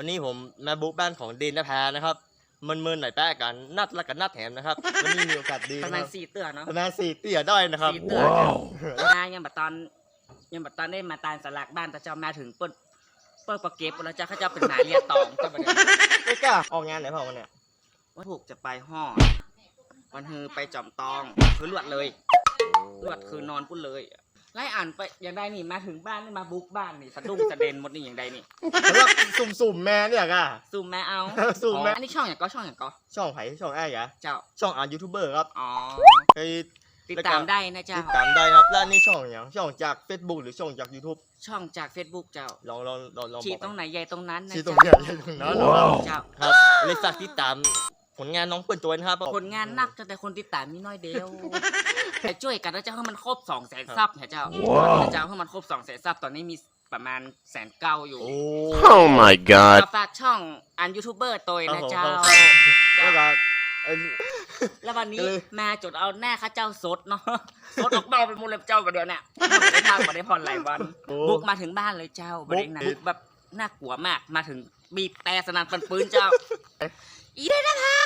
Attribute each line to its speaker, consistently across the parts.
Speaker 1: วันนี้ผมมาบุกบ้านของดินและแพรนะครับมันมืนๆหน่อยแป๊ะกันนัดและกันนัดแถมนะครับวันนี้มีโอกาสดี
Speaker 2: ประ
Speaker 1: นะ
Speaker 2: มาณ
Speaker 1: ครับ
Speaker 2: สี่เตือเนาะ
Speaker 1: ประมาณสี่เตี่ยได้นะครับ
Speaker 2: สี่เตือนายังบัดตอนยังบัดตอนได้มาตานสลักบ้านแต่เจ้ามาถึงเปิ้นเปิ้นประเก็บแล้วเจ้าเขาเจ้าเป็นหมาเรียตองเจ้าบัดนี้
Speaker 1: ไม่กล้าออกงานไหนเปล่าวันเนี่ย
Speaker 2: ว่าถูกจะไปห่อดวันฮือไปจอมตองคือลวดเลยลวดคือนอนพุ่นเลย ไล่อ่านไปอย่างใดนี่มาถึงบ้านนี่มาบุกบ้านนี่สะดุ้งสะเด็นหมดนี่อย่างใดนี่
Speaker 1: แล้วก็สุ่มๆแม่เนี่ยก่ะ
Speaker 2: ซูมแม่เอา
Speaker 1: ซูมแม่
Speaker 2: อ๋ออันนี้ช่องอย่างก็ช่องอย่างก็
Speaker 1: ช่องไผ่ช่องไอ้กะ
Speaker 2: เจ้า
Speaker 1: ช่องอ่านยูทูบเบอร์ครับ
Speaker 2: อ๋อ
Speaker 1: ไป
Speaker 2: ติดตามได้นะเจ้า
Speaker 1: ติดตามได้ครับแล้วนี่ช่องอย่างช่องจาก Facebook หรือช่องจาก YouTube
Speaker 2: ช่องจาก Facebook เจ้า
Speaker 1: ลองลองลองลอง
Speaker 2: ชี้
Speaker 1: บอก
Speaker 2: ตรงไหนใหญ่ตรงนั้นนะ
Speaker 1: ชี้ตรง
Speaker 2: เจ้า
Speaker 1: เนี้ยตรงนั้นเหรอครับ
Speaker 2: เจ้า
Speaker 1: ครับเลยฝากติดตาม ผลงานน้องเปิ้ลโจวยนะครับ
Speaker 2: ผลงานหนักแต่คนติดตามมีน้อยเดียวแต่ช่วยกันแล้วเจ้าให้มันครบสองแสนซับเนี่ยเจ้าเจ้าให้มันครบสองแสนซับตอนนี้มีประมาณแสนเก้าอยู่
Speaker 1: โอ้
Speaker 3: Oh my god.
Speaker 2: ฝากช่องอันยูทูบเบอร์ตัวนะเจ้า
Speaker 1: แล้วก็เอิ่ม
Speaker 2: แล้ววันนี้
Speaker 1: เออ
Speaker 2: มาจดเอาแน่ข้าเจ้าสดเนาะสดออกเบาเป็นมูลเล็บเจ้าประเดี๋ยวเนี่ยไม่ได้ทำไม่ได้ผ่อนหลายวัน
Speaker 1: โอ้
Speaker 2: บุกมาถึงบ้านเลยเจ้าประเด็นนะ
Speaker 1: บุ
Speaker 2: บุ
Speaker 1: ก
Speaker 2: กแบบน่ากลัวมากมาถึงบีบแต่สนั่นปันปืนเจ้า อีได้นะคะได้นะคะ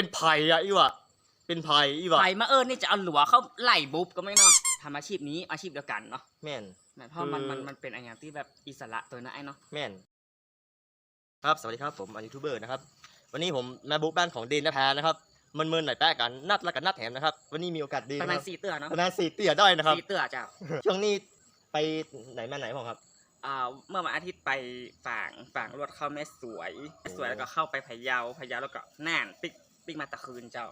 Speaker 1: เป็นไผ่อะอีวะเป็นไผ่อีวะ
Speaker 2: ไฟมาเอิญนี่จะเอาหลัวเข้าไล่บุบก็ไม่เนาะทำอาชีพนี้อาชีพเดียวกันเนาะ
Speaker 1: แม่น
Speaker 2: นะเพราะมัน
Speaker 1: คือ
Speaker 2: มันมันเป็นอะไรอย่างที่แบบอิสระตัวนะไอ้เนาะ
Speaker 1: แม่น ครับสวัสดีครับผมอันยูทูบเบอร์นะครับ วันนี้ผมมาบุกบ้านของดินและแพรนะครับมันมืนๆหน่อยแป๊ะกันนัดและกันนัดแถมนะครับ วันนี้มีโอกาสดี
Speaker 2: ประ
Speaker 1: นะ
Speaker 2: มา
Speaker 1: ค
Speaker 2: ณ
Speaker 1: รับ
Speaker 2: สี่เตือเนาะ
Speaker 1: ประมาณสี่เตี่ยได้นะครับ
Speaker 2: สี่เตือเจ้า
Speaker 1: ช่วงนี้ไปไหนมาไหนบ้างครับ
Speaker 2: อ่าเมื่อวันอาทิตย์ไปฝางฝางรถเข้าแม่สวยแม่สวยแล้วก็เข้าไปพะเยาพะเยาแล้วก็น่านปิก ปิกมาตะคืนเจ้า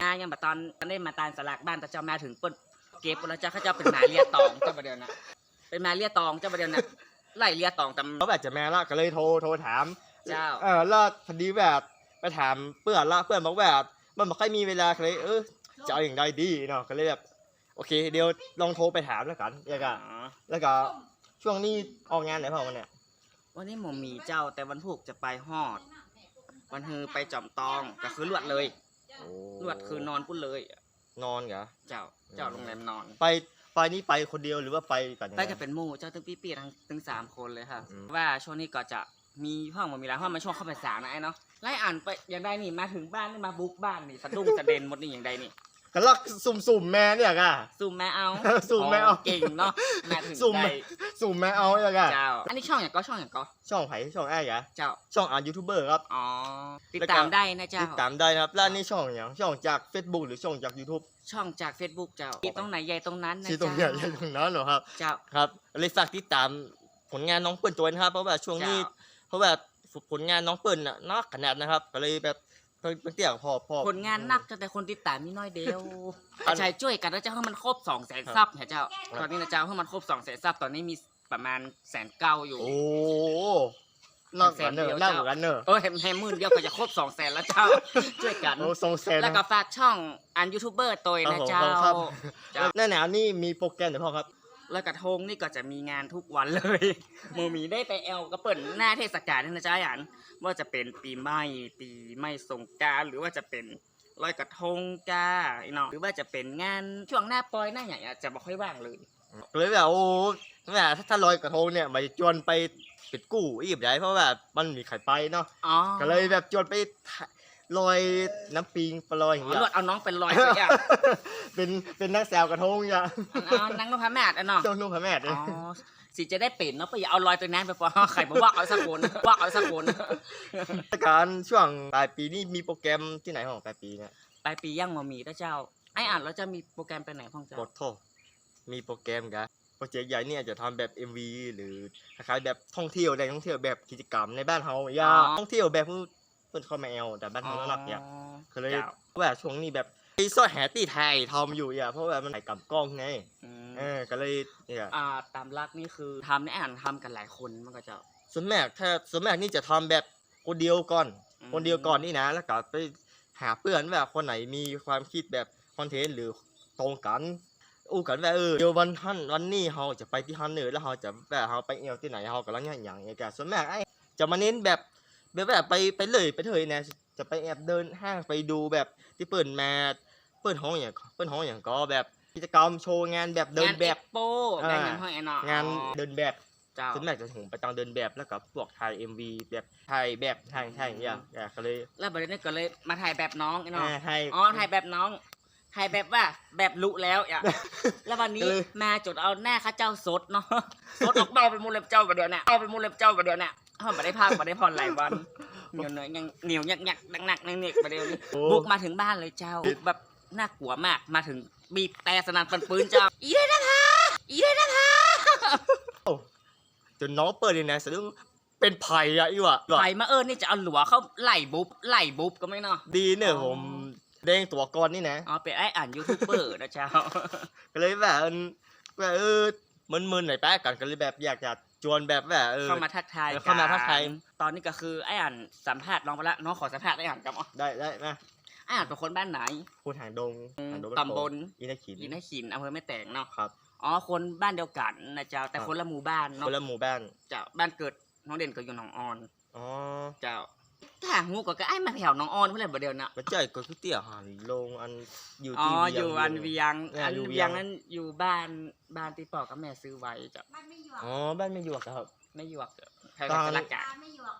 Speaker 2: อ่ายังบัดตอนตอนได้มาตานสลักบ้านแต่เจ้ามาถึงเปิ้นเก็บแล้วเจ้าเขาเจ้าเป็นหมาเรียตองเจ้าประเดี๋ยวนะเป็นหมาเรียตองเจ้าประเดี๋ยวนะไล่เรียตองตำ
Speaker 1: เขาแบบจะแม่ละก็เลยโทรโทรถาม
Speaker 2: เจ้า
Speaker 1: เออแล้วพอดีแบบไปถามเพื่อนละเพื่อนบอกแบบมันไม่ค่อยมีเวลาก็เลยเออจะเอาอย่างไรดีเนาะก็เลยแบบโอเค เดี๋ยวลองโทรไปถามแล้วกันแล้วก็
Speaker 2: อ๋อ
Speaker 1: แล้วก็ช่วงนี้ออกงานไหนเปล่าวันเนี่ย
Speaker 2: วันนี้หมอมีเจ้าแต่วันพุกจะไปฮอด วันฮือไปจอมตองก็คือลวดเลยลวดคือนอนพุ่นเลย
Speaker 1: นอนเหรอ
Speaker 2: เจ้าเจ้าโรงแรมนอน
Speaker 1: ไปไปนี่ไปคนเดียวหรือว่าไปกันยัง
Speaker 2: ไป
Speaker 1: ไง
Speaker 2: จะเป็นหมู่เจ้าตึ้งปี้ๆทั้งตึ้งสามคนเลยค่ะ
Speaker 1: อืม
Speaker 2: ว่าช่วงนี้ก็จะมีห้องมันมีหลายห้องมาช่วงเข้าไปสานะไอ้เนาะไล่อ่านไปอย่างใดนี่มาถึงบ้านนี่มาบุกบ้านนี่สะดุ้งสะเด็นหมดนี่อย่างใดนี่
Speaker 1: ก็ลักสุ่มๆแม่เนี่ยก่ะ
Speaker 2: ซูมแม่เอา
Speaker 1: ซูมแม่เอา
Speaker 2: เก่งเนาะมาถึง
Speaker 1: ซูม
Speaker 2: ได้
Speaker 1: สุ่มแม่เอาเนี่ยก่ะ
Speaker 2: เจ้า อันนี้ช่องอย่างก็ช่องอย่างก็
Speaker 1: ช่องไผ่ช่องไอ้กะ
Speaker 2: เจ้า
Speaker 1: ช่องอ่านยูทูบเบอร์ครับ
Speaker 2: อ๋อ ติด
Speaker 1: แล้วก็
Speaker 2: ตามได้นะเจ้า
Speaker 1: ติดตามได้นะครับแล้วนี่ช่องอย่างช่องจาก Facebook หรือช่องจาก YouTube
Speaker 2: ช่องจาก Facebook เจ้าตรงไหนใหญ่ตรงนั้นนะ
Speaker 1: ที่ตรง
Speaker 2: เจ้า
Speaker 1: เนี้ยตรงนั้นเหรอครับ
Speaker 2: เจ้า
Speaker 1: ครับเลยฝากติดตามผลงานน้องเปิ้ลโจวยนะครับ เพราะว่าช่วงนี้
Speaker 2: จ้า
Speaker 1: เพราะว่าผลงานน้องเปิ้ลน่ะนักขนาดนะครับ ก็เลยแบบ เพิ่งเตี้ยพอพอ
Speaker 2: ผลงานหนักแต่คนติดตามมีน้อยเดียว
Speaker 1: อัน
Speaker 2: ใช่ช่วยกันแล้วเจ้าให้มันครบสองแสน
Speaker 1: ครับ
Speaker 2: ซับเนี่ยเจ้า
Speaker 1: ครับ
Speaker 2: ตอนนี้นะเจ้าให้มันครบสองแสนซับตอนนี้มีประมาณแสนเก้าอยู่
Speaker 1: โอ้นักกันเน
Speaker 2: แสนเดี
Speaker 1: อะ
Speaker 2: ยว
Speaker 1: นัก
Speaker 2: เจ้า
Speaker 1: กันเนอะ
Speaker 2: เออแฮมแฮมหมื่นเดียวก็จะครบสองแสนแล้วเจ้า ช่วยกัน
Speaker 1: โอ้สองแสน
Speaker 2: แล้วก็ฝากช่องอันยูทูบเบอร์ตัวนะเจ้า
Speaker 1: ครับ
Speaker 2: เจ้า
Speaker 1: หน้าหนาวนี่มีโปรแกรมไหนพ่อครับ
Speaker 2: แล้วกระทงนี่ก็จะมีงานทุกวันเลยโมมีได้ไปแอลก็เปิดหน้าเทศกาลนี่นะจ๊ะอย่างว่าจะเป็นปีใหม่ปีใหม่สงกรารหรือว่าจะเป็นลอยกระทงจ้าไอ้น้องหรือว่าจะเป็นงานช่วงหน้าปอยหน้าอย่างเงี้ยจะไม่ค่อยว่างเลย
Speaker 1: เลยแบบโอ้แม่ถ้าถ้าลอยกระทงเนี่ยมันจะจวนไปปิดกู้อีกได้เพราะว่ามันมีไข่ไปเนาะ
Speaker 2: อ๋อ
Speaker 1: ก็เลยแบบจวนไป ลอยน้ำปิงไปลอยอย่าง
Speaker 2: อ๋อ
Speaker 1: เงี้ย
Speaker 2: ลวดเอาน้องเป็นลอยไปอะ
Speaker 1: เป็นเป็นนักแซวกระทงอย่าง
Speaker 2: เอานังนพแม่อะเนาะ
Speaker 1: เจ้านุ่มพระแม่เนี่ย
Speaker 2: อ๋อสิจะได้เป็นเนาะไปอย่าเอาลอยตัวนั้นไปพอไข่บอกว่าเอาสักคนว่าเอาสักคน
Speaker 1: การช่วงปลายปีนี่มีโปรแกรมที่ไหนของปลายปีเนี่ย
Speaker 2: ปลายปีย่างมามีนะเจ้า ไอ้อ่านแล้วจะมีโปรแกรมไปไหนพ่องเจ้า
Speaker 1: บทโทษมีโปรแกรมกันโปรเจกต์ใหญ่เนี่ยจะทำแบบ MV หรือคล้ายๆแบบท่องเที่ยวแหล่งท่องเที่ยวแบบกิจกรรมในบ้านเฮาอย่าท่องเที่ยวแบบ เพิ่นเข้ามาแอลแต่บ้านเฮาหลักเนี่ยก็เลย
Speaker 2: เจ้า
Speaker 1: เพราะว่าช่วงนี้แบบไอ้ซอดแหตีไทยทำอยู่อะเพราะว่ามันถ่ายกับกล้องไง
Speaker 2: อืม
Speaker 1: เออก็เลยเนี่ย
Speaker 2: อ่าตามรักนี่คือทำในอ่านทำกันหลายคนมันก็จะ
Speaker 1: ส่วนมากถ้าส่วนมากนี่จะทำแบบคนเดียวก่อน
Speaker 2: อืม
Speaker 1: คนเดียวก่อนนี่นะ แล้วก็ไปหาเพื่อนว่าคนไหนมีความคิดแบบคอนเทนต์หรือตรงกันอู้กันว่าเออเดี๋ยววันท่านวันนี้เราจะไปที่ฮันเนอร์แล้วเราจะแบบเราไปเอวที่ไหนเรากำลังอย่างอย่างเงี้ยกันส่วนมากไอ้จะมาเน้นแบบ แบบแบบไปไปเลยไปเถยนะจะไปแอบเดินห้างไปดูแบบที่เปิดมาเปิดห้องอย่างเปิดห้องอย่างก็แบบกิจกรรมโชว์งานแบบเดินแบบ
Speaker 2: โป
Speaker 1: อ่าง
Speaker 2: งานอย่างห้อยไอ้เนาะ
Speaker 1: งาน
Speaker 2: อ๋อ
Speaker 1: เดินแบบ
Speaker 2: เจ้า
Speaker 1: ส่วนมากจะถึงไปตางเดินแบบแล้วก็พวกถ่าย MV แบบถ่ายแบบถ่ายถ่ายอย่างเงี้ยอะก็เลย
Speaker 2: แล้วบัดนี้ก็เลยมาถ่ายแบบน้องไอ้น้อง
Speaker 1: อ่าให้
Speaker 2: อ๋อถ่ายแบบน้อง ถ่ายแบบว่าแบบลุแล้วอะ แล้ววันนี้
Speaker 1: ก็เลย
Speaker 2: มาจดเอาหน้าข้าเจ้าสดเนาะสดออกเบาไปหมูเล็บเจ้าประเดี๋ยวเนี่ยเอาไปหมูเล็บเจ้าประเดี๋ยวเนี่ยห้ามมาได้พักมาได้ผ่อนหลายวันเหนียวเนยยังเหนียวยักยักหนักหนักๆเน็กๆประเดี๋ยวนี้
Speaker 1: โอ้
Speaker 2: บุกมาถึงบ้านเลยเจ้าบุกแบบน่ากลัวมากมาถึงบีบแต่สนั่นปันปืนเจ้าอีเลยนะคะอีเลยนะคะ
Speaker 1: จนน้องเปิดเลยนะสะดุ้งเป็นไผ่อะอีวะ
Speaker 2: ไฟมาเอิญนี่จะเอาหลัวเข้าไหลบุ๊บไหลบุ๊บก็ไม่เนาะ
Speaker 1: ดีเนี่ย
Speaker 2: อ๋อ
Speaker 1: ผม เด้งตัวก่อนนี่นะ
Speaker 2: อ๋อเป็นไอ้อ่านยูทูบเบอร์นะเจ้า
Speaker 1: ก็เลยแบบเออแบบเออมึนๆหน่อยแป๊กกันก็เลยแบบอยากจะจวนแบบแบบเออ
Speaker 2: เข้ามาทักทาย
Speaker 1: เออเข้ามาทักทาย
Speaker 2: นตอนนี้ก็คือไอ้อ่านสัมภาษณ์น้องไปแล้วน้องขอสัมภาษณ์ไอ้อ่านกับอ๋อ
Speaker 1: ได้ได้นะ
Speaker 2: ไอ้อ่านเป็นคนบ้านไหน
Speaker 1: พูดหางดงหางดง
Speaker 2: ตำบล
Speaker 1: อินทขิน
Speaker 2: อินทขินอำเภอแม่แตงเนาะ
Speaker 1: ครับ
Speaker 2: อ๋อคนบ้านเดียวกันนะเจ้าแต่
Speaker 1: ครับ
Speaker 2: คนละหมู่บ้าน
Speaker 1: ค
Speaker 2: เนาะ
Speaker 1: นละหมู่บ้าน
Speaker 2: เจ้าบ้านเกิดน้องเด่นก็อยู่หนองออน
Speaker 1: อ๋อ
Speaker 2: เจ้า ถ้างูก็ก็ไอ้มาแผ่วหน้องออนเพื่อนบ่เดียวนะ
Speaker 1: มาเจอก็คือเตี้ยหันลงอันอยู่
Speaker 2: อ๋อ
Speaker 1: ที่
Speaker 2: อยู่อัน
Speaker 1: เวี
Speaker 2: เวี
Speaker 1: ยง
Speaker 2: ยง
Speaker 1: เออ
Speaker 2: อัน
Speaker 1: อยู่เวี
Speaker 2: เวี
Speaker 1: ย
Speaker 2: ย
Speaker 1: ง
Speaker 2: งนั้นอยู่บ้านบ้านที่ปอกับแม่ซื้อไว้จ้ะ
Speaker 3: บ้านไม่หยวก
Speaker 1: อ๋อบ้านไม่อยู่ครับ
Speaker 2: ไม่หยวกใคร
Speaker 1: ต
Speaker 2: ก็
Speaker 1: อน
Speaker 2: สลักกะ
Speaker 3: บ้านไม่หยวก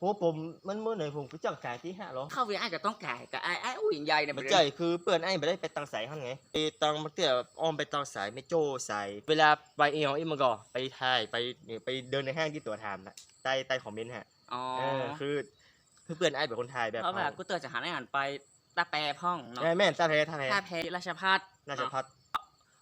Speaker 1: โอ้ผมมันเมื่อไหร่ผมก็จังกายที่ห้าหรอ
Speaker 2: เข้าเวียงไอ้ก็ต้องกายกับไอ้ไอ้อุ้ยใหญ่เนี่ย
Speaker 1: มา
Speaker 2: บ่
Speaker 1: เจ
Speaker 2: เดียว
Speaker 1: อคือเปื่อนไอ้ไม่ได้ไปตังสายข้างไงไปตังมาเตี้ยอ้อมไปตังสายไม่โจ้สายเวลาไปเอวอีมันก็ไปถ่ายไปเนี่ยไปเดินในห้างที่ตัวถามนะใต้ใต้คอมเมนต์ฮะ
Speaker 2: อ๋อ
Speaker 1: เออคือ คือเพื่อนไอ้เป็นคนไทยแบบ
Speaker 2: เพราะว่ากูเตือนจะหาอาหารไปตาแปรพ่องเนาะ
Speaker 1: แม่แม่นตาแท้ตาแท้
Speaker 2: ท่าแพราชพัฒ
Speaker 1: น่าจะพัด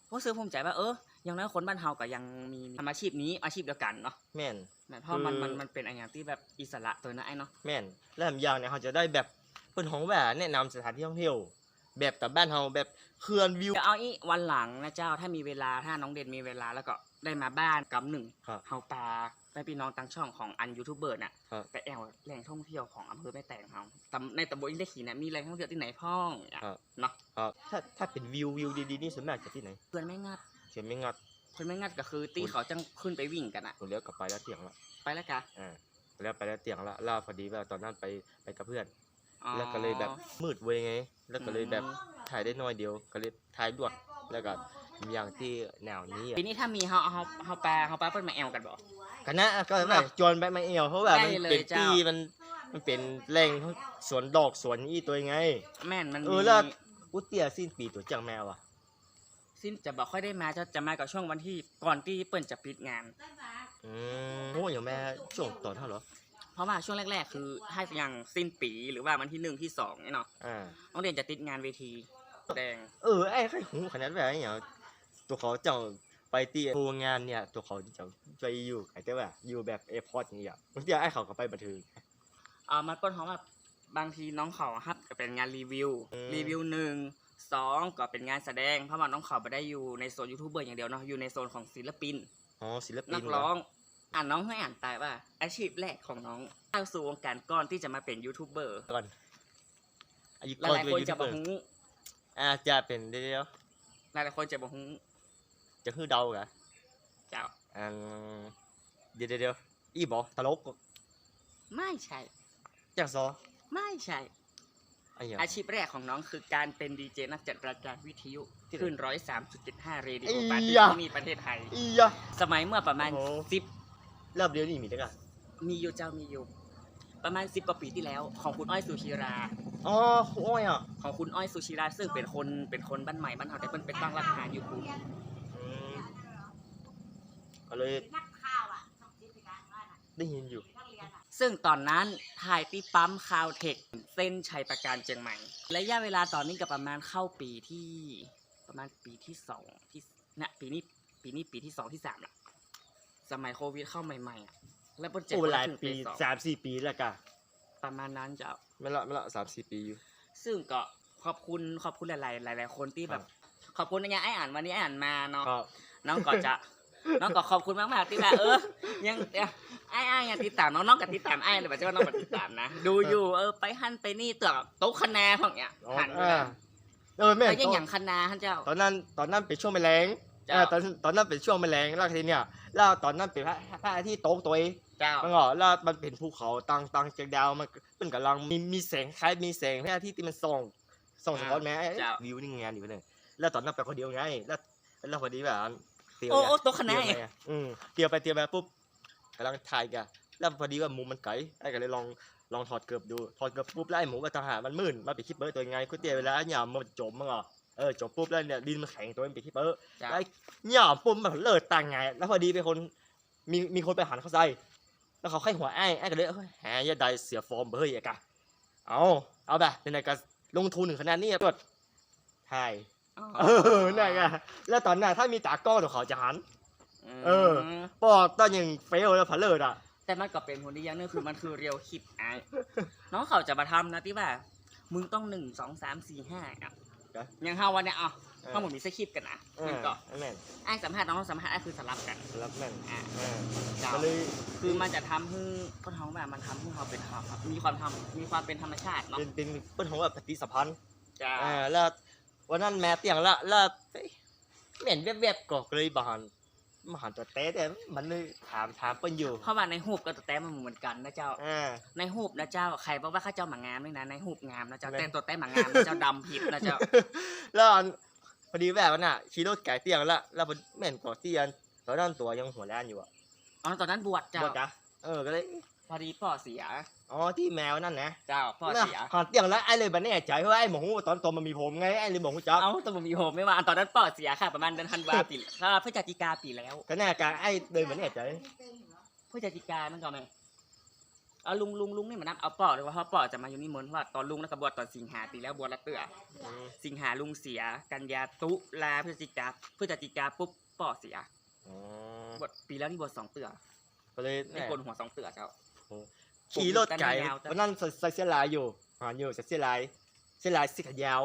Speaker 2: ผู้ซื้อภูมิใจว่าเอออย่างน้อยคนบ้านเฮาก็ยังมีทำอาชีพนี้อาชีพเดียวกันเนาะ
Speaker 1: แม่น
Speaker 2: แม่นเพราะมัน
Speaker 1: คือ
Speaker 2: มันมันเป็นอะไรอย่างที่แบบอิสระตัวนะไอ้เนาะ
Speaker 1: แม่นแล้วอีกอย่างเนี่ยเขาจะได้แบบเป็นของแบบแนะนำสถานที่ท่องเที่ยว แบบกับบ้านเฮาแบบเขื่อนวิว
Speaker 2: เดี๋ยวเอาอีวันหลังนะเจ้าถ้ามีเวลาถ้าน้องเด่นมีเวลาแล้วก็ได้มาบ้านกับหนึ่ง
Speaker 1: ครับ
Speaker 2: เฮาปลา ไปพี่น้องตั้งช่องของอันยูทูบเบอร์น่ะ
Speaker 1: ครับ
Speaker 2: ไปแอวแหล่งท่องเที่ยวของอำเภอแม่แตงเฮาตำในตำบลอินเดขีน่ะมีแหล่งท่องเที่ยวที่ไหนพ่องอะ
Speaker 1: ครับ
Speaker 2: เนาะ
Speaker 1: ครับถ้าถ้าเป็นวิววิวดีๆนี่ส่วนมากจะที่ไหน
Speaker 2: เพื่อนไม่งัด
Speaker 1: เขียนไม่งัด
Speaker 2: เพื่อนไม่งัดก็คือตีเขาจังขึ้นไปวิ่งกันอะ
Speaker 1: ผมเลี้ยวกลับไปแล้วเตียงละ
Speaker 2: ไปแล้วกะ
Speaker 1: อ่าแล้วไปแล้วเตียงละล่าพอดีว่าตอนนั้นไปไปกับเพื่อน
Speaker 2: อ๋อ
Speaker 1: แล้วก็เลยแบบมืดเว้ยไง แล้วก็เลยแบบ
Speaker 2: อืม
Speaker 1: ถ่ายได้น้อยเดียว ก็เลยถ่ายด่วนแล้วก็ อย่างที่แนวนี้อะ
Speaker 2: ปีนี้ถ้ามีเฮาเฮาเฮาปลาเฮาปลาเปิ้นมาแอวกันบ่
Speaker 1: คณะก็แบบจวนไปมาเอวเพราะว่ามัน
Speaker 2: ได้เลย
Speaker 1: เป็น
Speaker 2: เจ้า
Speaker 1: ที่มันมันเป็นแหล่งสวนดอกสวนอีตัวไง
Speaker 2: แม่นมัน
Speaker 1: เอ
Speaker 2: มี
Speaker 1: อแล้ว อุยเตียสิ้นปีตัวจังแมวอะ
Speaker 2: สิ้นจะบอกค่อยได้มาจะจะมากับช่วงวันที่ก่อนที่เปิ้นจะปิดงาน
Speaker 3: ได้มา
Speaker 1: อืมโอ้ยอย่างแม่ช่วงตอนเท่าเหรอ
Speaker 2: เพราะว่าช่วงแรก ๆ คือให้อย่างสิ้นปีหรือว่าวันที่หนึ่งที่สองเนี่ยเนาะ
Speaker 1: อ่า
Speaker 2: น้องเด่นจะติดงานเวทีแสดง
Speaker 1: เออไอ้ใครหูขนาดแบบอย่าง ตัวเขาจังไปตีโชว์งานเนี่ย ตัวเขาจะไปอยู่ไอ้แต่ว่าอยู่แบบเอพอร์ตนี่อะบางทีไอ้เขาก็ไปบันเทิง
Speaker 2: เอ่ามันเปิ้นเพราะว่าบางทีน้องเขาครับก็เป็นงานรีวิว
Speaker 1: อืม
Speaker 2: รีวิวหนึ่งสองก็เป็นงานแสดงเพราะว่าน้องเขาไม่ได้อยู่ในโซนยูทูบเบอร์อย่างเดียวเนาะอยู่ในโซนของศิลปิน
Speaker 1: อ๋อศิลปิน
Speaker 2: นัก
Speaker 1: เห
Speaker 2: ร้อง อ่านน้องให้อ่านตายว่า อาชีพแรกของน้องเข้าสู่วงการก่อนที่จะมาเป็นยูทูบเบอร์
Speaker 1: ก่อนอายุ
Speaker 2: ห
Speaker 1: ก่อน
Speaker 2: ลาย
Speaker 1: เป็
Speaker 2: ๆ
Speaker 1: น
Speaker 2: คน
Speaker 1: ยู
Speaker 2: จะ
Speaker 1: ทูบบเบ
Speaker 2: อ
Speaker 1: อกร์
Speaker 2: ฮู้
Speaker 1: อาจจะเป็นเดียว
Speaker 2: หลายๆคนจะบอกฮู้
Speaker 1: ๆ จะคือเดากะ
Speaker 2: เจ้า
Speaker 1: อันเดี๋ยวเดี๋ยวเดี๋ยวอีบอตลก
Speaker 2: ไม่ใช่
Speaker 1: จังซอ
Speaker 2: ไม่ใช่
Speaker 1: อันอย่าง
Speaker 2: อาชีพแรกของน้องคือการเป็นดีเจนักจัดรายการวิทยุ
Speaker 1: ที่ไหน
Speaker 2: ขึ้นร้อยสามจุดเจ็ดห้าเรดิ
Speaker 1: ไอ้
Speaker 2: โอปาร์ตี้
Speaker 1: ยะ
Speaker 2: ที่นี่ประเทศไทย
Speaker 1: อียะ
Speaker 2: สมัยเมื่อประมาณ
Speaker 1: โอ้โห
Speaker 2: สิบ
Speaker 1: รอบเดียวนี่มีได้กะ
Speaker 2: มีอยู่เจ้ามีอยู่ ประมาณสิบกว่าปีที่แล้วของคุณอ้อยสุชีรา
Speaker 1: อ๋อโอ้ยอะ
Speaker 2: ของคุณอ้อยสุชีราซึ่งเป็นคนเป็นคนบ้านใหม่บ้านเฮาแต่เพิ่นเป็นตั้งรักฐานอยู่คุณ
Speaker 1: อืม ก็เลย
Speaker 3: นักข่าวอะต้องจิตวิการว่าน่ะ
Speaker 1: ได้ยินอยู่
Speaker 3: นักเรียนอะ
Speaker 2: ซึ่งตอนนั้นถ่ายที่ปั๊มคาวเทคเส้นชัยประการเชียงใหม่ ระยะเวลาตอนนี้ก็ประมาณเข้าปีที่ประมาณปีที่สองที่นะปีนี้ปีนี้ปีที่สองที่สามละสมัยโควิดเข้าใหม่ๆอะแล้วโปรเจก
Speaker 1: โอ้
Speaker 2: ต์
Speaker 1: หลาย
Speaker 2: ถึง
Speaker 1: ปี
Speaker 2: สอง
Speaker 1: สามสี่ปีแล้วกะ
Speaker 2: ประมาณนั้นจะ
Speaker 1: ไม่ละไม่ละสามสี่ปีอยู่
Speaker 2: ซึ่งก็ขอบคุณขอบคุณหลาย ๆ หลาย ๆ คนที่แบ
Speaker 1: ครับบ
Speaker 2: ขอบคุณนะไงไอ้อ่านวันนี้ไอ้อ่านมาเนาะ
Speaker 1: ก็
Speaker 2: น้องก็จะ น้องก็ขอบคุณมากๆที่แบบเออ ยังเดี๋ยวไอ้ไอ้ยังติดตามน้องน้องก็ติดตามไอ้เลยแบบว่าน้องก็ติดตามนะ ดูอยู่เออไปหันไปนี่เตือกโต๊ะคณะพวกเนี้ย
Speaker 1: อ๋อ
Speaker 2: หันไป
Speaker 1: อ่า
Speaker 2: นะ
Speaker 1: เออแม่
Speaker 2: แล้วยัง
Speaker 1: ตอน
Speaker 2: อย่างคณะท่านเจ้า
Speaker 1: ตอนนั้นตอนนั้นเป็นช่วงแมลง
Speaker 2: เจ้า
Speaker 1: อ่าตอนตอนนั้นเป็นช่วงแมลงแล้วทีเนี่ยแล้วตอนนั้นเป็นพระพระอาที่ตกตัวเอง
Speaker 2: เจ้า
Speaker 1: มันก็แล้วมันเป็นภูเขาตังตังจากดาวมันเป็นกำลังมีมีแสงคล้ายมีแสงพระอาทิตย์ที่มันส่องส่องสะท้อนแม้เอ้ยวิวนี่งานอยู่เลยแล้วตอนนั้นไปคนเดียวไง แล้วแล้วพอดีแบบ เตียว
Speaker 2: โอ้
Speaker 1: ไง
Speaker 2: โอ้โต๊ะคณะ
Speaker 1: เตียว
Speaker 2: ไง
Speaker 1: ไปอืมเตียวไปเตียวมาปุ๊บกำลังถ่ายกันแล้วพอดีว่ามุมมันไกลไอ้ก็เลยลองลองถอดเกือบดูถอดเกือบปุ๊บแล้วไอ้หมูกับทหารมันมื่นมาไปดคลิปเบอร์ตัวยังไงก๋วยเตี๋ยวเวลาหยามมันจมมั้งอะเออจมปุ๊บแล้วเนี่ยดินมันแข็งตัวมันไปดคลิปเบอร์
Speaker 2: เจ้า
Speaker 1: แล้วหยามปุ๊บมันเลิศต่างไง แล้วพอดีเป็นคนมีมีคนไปหันเข้าใส่แล้วเขาไข้หัวไอ้ไอ้ก็เลยเอ้ยแหมอยาได้เสียฟอร์มเบอร์อีกอะเอาเอาแบบในในๆก็ลงทุนถึงขนาดนี้ก็ถ่าย เออนั่นไงแล้วตอนนั้นถ้ามีตากล้องเดี๋ยวเขาจะหัน เออ
Speaker 2: ม
Speaker 1: ปอกตอนยังเฟลแล้วผลเลิศอะ
Speaker 2: แต่มันก็เป็นผลดีอย่างหนึงคือมันคือเรียวคลิปไอ้น้องเขาจะมาทำนะที่ว่า มึงต้องหนึ่งสองสามสี่ห้าอะอยังเฮาวันเนี้ยเอะเฮาเหมือนมีสคริปต์กันนะ
Speaker 1: เอ
Speaker 2: มั
Speaker 1: อน
Speaker 2: ก็
Speaker 1: แม่น
Speaker 2: ไอ้สัมภาษณ์น้องสัมภาษณ์ไอ้คือสลับกัน
Speaker 1: รับแม่น
Speaker 2: อะ
Speaker 1: เออ
Speaker 2: เจ้า
Speaker 1: ก็เลย
Speaker 2: คือมันจะทำให้คนท้องแบบมันทำให้เขาเป็นธรรมครับมีความทำมีความเป็นธรรมชาติเนาะ
Speaker 1: เป็นเป็นเป็นของแบบปฏิสัมพันธ์
Speaker 2: จะ
Speaker 1: อ่าแล้ว วันนั้นแม่เตียงละแล้วเอ้ยเหม็นแวบๆก็เลยบหันมาหันตัวเต้แต่มันเลยถามถามเปิ้นอยู่
Speaker 2: เพราะว่าในหูปกับตัวแต้มมันเหมือนกันนะเจ้า
Speaker 1: อ่า
Speaker 2: ในหูปนะเจ้าใครบอกว่าข้าเจ้าหมางามเลยนะในหูปงามนะเจ้า
Speaker 1: แม่น
Speaker 2: แต่ตัวแต้มหมางามนะเจ้าดำผิดนะเจ้า
Speaker 1: แล้วอันพอดีแบบนั้นอะขี่รถไก่เตียงละแล้วพอแม่นก่อเตียนตอนนั้นตัวยังหัวแลนอยู่อะ
Speaker 2: อ๋อตอนนั้นบวชเจ้า
Speaker 1: บอกจ้ะเออก็เลย
Speaker 2: พอดีพ่อเสีย
Speaker 1: อ๋อที่แมวนั่นนะ
Speaker 2: เจ้าพ่อ
Speaker 1: น่ะ
Speaker 2: เสีย
Speaker 1: หันเตียงแล้วไอ้เลยบันแน่ใจเพราะว่าไอ้หมูตอนโตมันมีผมไงไอ้เลยบอกหูจัก
Speaker 2: เอ้าแตัวผมมีโฮมไม่ว่าอันตอนนั้นพ่อเสียค่ะ ประมาณเดือนธันวาปีถ้าพฤศจิกาปีแล้ว
Speaker 1: ก็แน่กาไอ้เลยบันแน่ใจ
Speaker 2: พฤศจิกามันก็ไม่เอาลุงลุงลุงนี่มันนับเอาปอเลยว่าเพราะปอจะมาอยู่นี่เหมือนว่าตอนลุงแล้วก็บวชตอนสิงหาปีแล้วบวชละเตือ
Speaker 1: อืม
Speaker 2: สิงหาลุงเสีย กันยาตุลาพฤศจิกาพฤศจิกาปุ๊บปอเสีย
Speaker 1: อ๋อบ
Speaker 2: วชปีแล้วนี่บวชสองเตือ
Speaker 1: ก็เลย
Speaker 2: ไม่
Speaker 1: แน่
Speaker 2: โกนหัวสองเตือเจ้า
Speaker 1: ขี่รถไก่
Speaker 2: ผมยาวแต่
Speaker 1: วันนั้นใส่ใส่เสื้อลายอยู่หานอยู่ใส่เสื้อลายเสื้อลายสีขายาว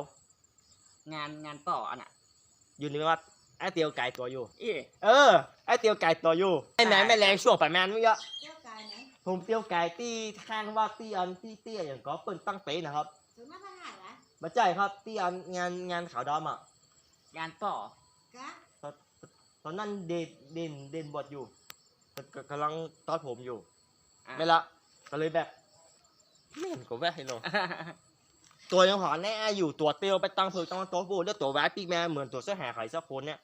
Speaker 2: งานงานปออันน่ะ
Speaker 1: อยู่ในวัดไอ้เตียวไก่ตัวอยู่
Speaker 2: เอ๊ะ
Speaker 1: เออไอ้เตียวไก่ตัวอยู่ไอ้แม่แม่แรงช่วงไปแมนมั้งเยอะ
Speaker 3: เจ้ากายไหน
Speaker 1: ผมเตียวไก่ที่ข้างว่าที่อันที่เตี้ยอย่างก็เปิ้นตั้งเป๊ะนะครับ
Speaker 3: ถึงมาขนาดละ
Speaker 1: มาใช่ครับที่อันงานงานขาวดำอะ
Speaker 2: งานปอกะ
Speaker 1: ตอนนั้นเดนเด่นเด่นบทอยู่กกกำลังตอดผมอยู่
Speaker 2: อะ
Speaker 1: ไม่ละก็เลยแบบไม่เห็นก็แวะให้หนอตัวยังหอแน่อยู่ตัวเตียวไปตั้งเพิงตั้งโต๊ะปูแล้วตัวแวะปีกแม่เหมือนตัวเสื้อหาไข่สักคนเนี่ย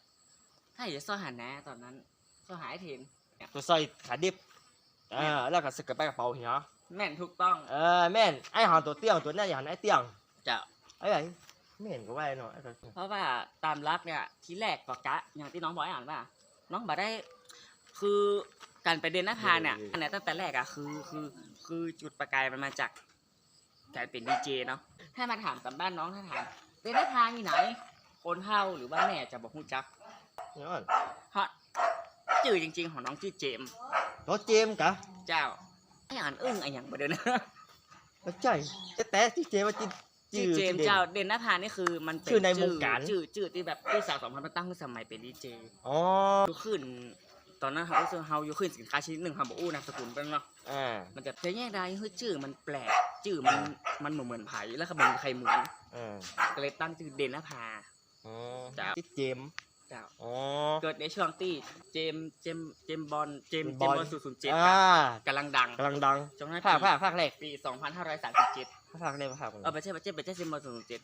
Speaker 2: ถ้าอยากจะซ่อหันนะตอนนั้นซ่อหายเทน
Speaker 1: ตัวใส่ขาดิบอ่าแล้วก็สกัดไปกระเป๋าเหีย
Speaker 2: แม่นถูกต้อง
Speaker 1: เออแม่นไอ้หอนตัวเตี้ยงตัวเนี้ยอย่าหันไอ้เตี้ยง
Speaker 2: เจ้า
Speaker 1: ไอ้ไหนไม่เห็นก็แวะหน่อยไอ้ก็
Speaker 2: เพราะว่าตามรักเนี่ยที่แรกก็กะอย่างที่น้องบอกให้อ่านว่าน้องบอกได้คือ การไปเดินหน้าพาเนี่ยอันเนี้ยตั้งแต่แรกอะคือคือคือจุดประกายมันมาจากการเป็นดีเจเนาะถ้ามาถามตามบ้านน้องถ้าถามเดินหน้าพาอยู่ไหน คนเฮาหรือว่าแม่จะบอกฮู้จัก
Speaker 1: เนี่ยก่อน
Speaker 2: เพราะชื่อจริง ๆ ของน้องชื่อเจมส์
Speaker 1: ตัวเจมส์กะ
Speaker 2: เจ้าให้อ่านอึ้งไอ้อย่างบ่เดินนะ
Speaker 1: ไม่ใช่แต่แต่ที่เจมส์ว่าจิ
Speaker 2: ชื่อเจมส์
Speaker 1: ด่น
Speaker 2: เจ้าเด่นหน้าพานี่คือมันเป็
Speaker 1: ชื่อในวงการ
Speaker 2: ชื่อชื่อที่แบบที่สาวสองพันมาตั้งขึ้นสมัยเป็นดีเจ
Speaker 1: อ๋อ
Speaker 2: อยู่ขึ้น ตอนนั้นเขาก็เฮาอยู่ขึ้นสินค้าชนิดหนึ่งเขาบอกอู้นามสกุลเป็นเนาะ
Speaker 1: อ่า
Speaker 2: มันจะเป็นแง่ใดเฮ้ยชื่อมันแปลกชื่อมันมันเหมือนเหมือนไผ่แล้วก็เหมือนใครเหมือน
Speaker 1: อ่า
Speaker 2: ก็เลยตั้งชื่อเด่นหน้าพา
Speaker 1: อ๋อ
Speaker 2: จ้ะ
Speaker 1: ที่เจมส์
Speaker 2: เจ้า
Speaker 1: อ๋อ
Speaker 2: เกิดในช่วงที่เจมส์เจมส์เจมส์บอลเจมส์เจ
Speaker 1: เจ
Speaker 2: ม
Speaker 1: มส์
Speaker 2: ส์
Speaker 1: บบอ
Speaker 2: อ
Speaker 1: ล
Speaker 2: ลศูนย์ศูนย์เจ็ด
Speaker 1: อ่า
Speaker 2: กำลังดัง
Speaker 1: กำลังดัง
Speaker 2: ช่วงนั้น
Speaker 1: ภาคภาคภาคแรก
Speaker 2: ปี2537
Speaker 1: ภาคแรกภาค
Speaker 2: เออไม่ใช่ไม่ใช่ไม่ใช่เจมส์บอลศูนย์ศูนย์เจ็ด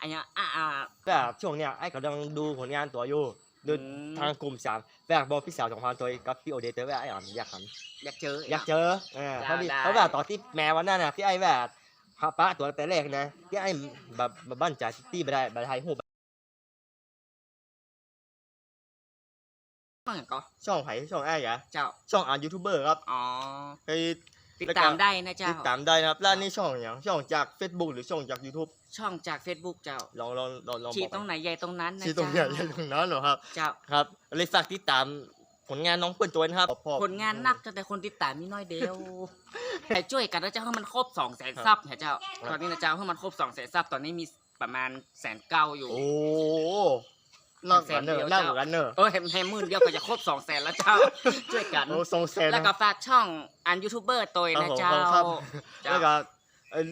Speaker 2: อันเนี้ยอ่าอ่า
Speaker 1: แบบช่วงเนี้ยไอ้กำลังดูผลงานตัวอยู่ ดู
Speaker 2: อืม
Speaker 1: ทางกลุ่มสามแบบบอกพี่สาวสองพันตัวกับพี่โอเดเตอร์ว่าไอ้อ่อนอยากหัน
Speaker 2: อยากเจอ
Speaker 1: อยากเจออ่า
Speaker 2: ได้
Speaker 1: เขาดิ
Speaker 2: ได้
Speaker 1: เขาแบบตอนที่แมววันนั้นน่ะที่ไอ้แบบฮะปะตัวแต่แรกนะที่ไอ้แบบแบบบ้านจ่าซิตี้ไปได้ไปไทยหู
Speaker 2: ต้องอย่างก็
Speaker 1: ช่องไผ่ช่องไอ้อะ
Speaker 2: เจ้า
Speaker 1: ช่องอ่านยูทูบเบอร์ครับ
Speaker 2: อ๋อ
Speaker 1: ไป
Speaker 2: ติด
Speaker 1: แล้วก็
Speaker 2: ตามได้นะเจ้า
Speaker 1: ติดตามได้นะครับแล้วนี่ช่องอย่างช่องจาก Facebook หรือช่องจาก YouTube
Speaker 2: ช่องจาก Facebook เจ้า
Speaker 1: ลองลองลองลอง
Speaker 2: ชี้
Speaker 1: บอก
Speaker 2: ตรงไหนใหญ่ตรงนั้นนะ
Speaker 1: ชี้ตรงไหน
Speaker 2: เจ้า
Speaker 1: ใหญ่ตรงนั้นเหรอครับ
Speaker 2: เจ้า
Speaker 1: ครับเลยฝากติดตามผลงานน้องเปิ้ลตัวนะครับพ่อ
Speaker 2: ผลงานนักจังแต่คนติดตามมีน้อยเดียว แต่ช่วยกันนะเจ้าให้มันครบสองแสนซับเนี่ยเจ้า ตอนนี้นะเจ้าให้มันครบสองแสนซับตอนนี้มีประมาณแสนเก้าอยู่
Speaker 1: โอ้น่า เหมือนเนอะน่าเหมือนกันเนอะ
Speaker 2: เออแฮมแฮมหมื่นเดียวก็จะครบสองแสนแล้วเจ้าช่วยกัน
Speaker 1: โอ้ทรงแซน
Speaker 2: แล้วก็ฝากช่องอันยูทูบเบอร์ตัวนะเจ้า
Speaker 1: ครับ
Speaker 2: เจ้า
Speaker 1: แล้วก็เอ่อ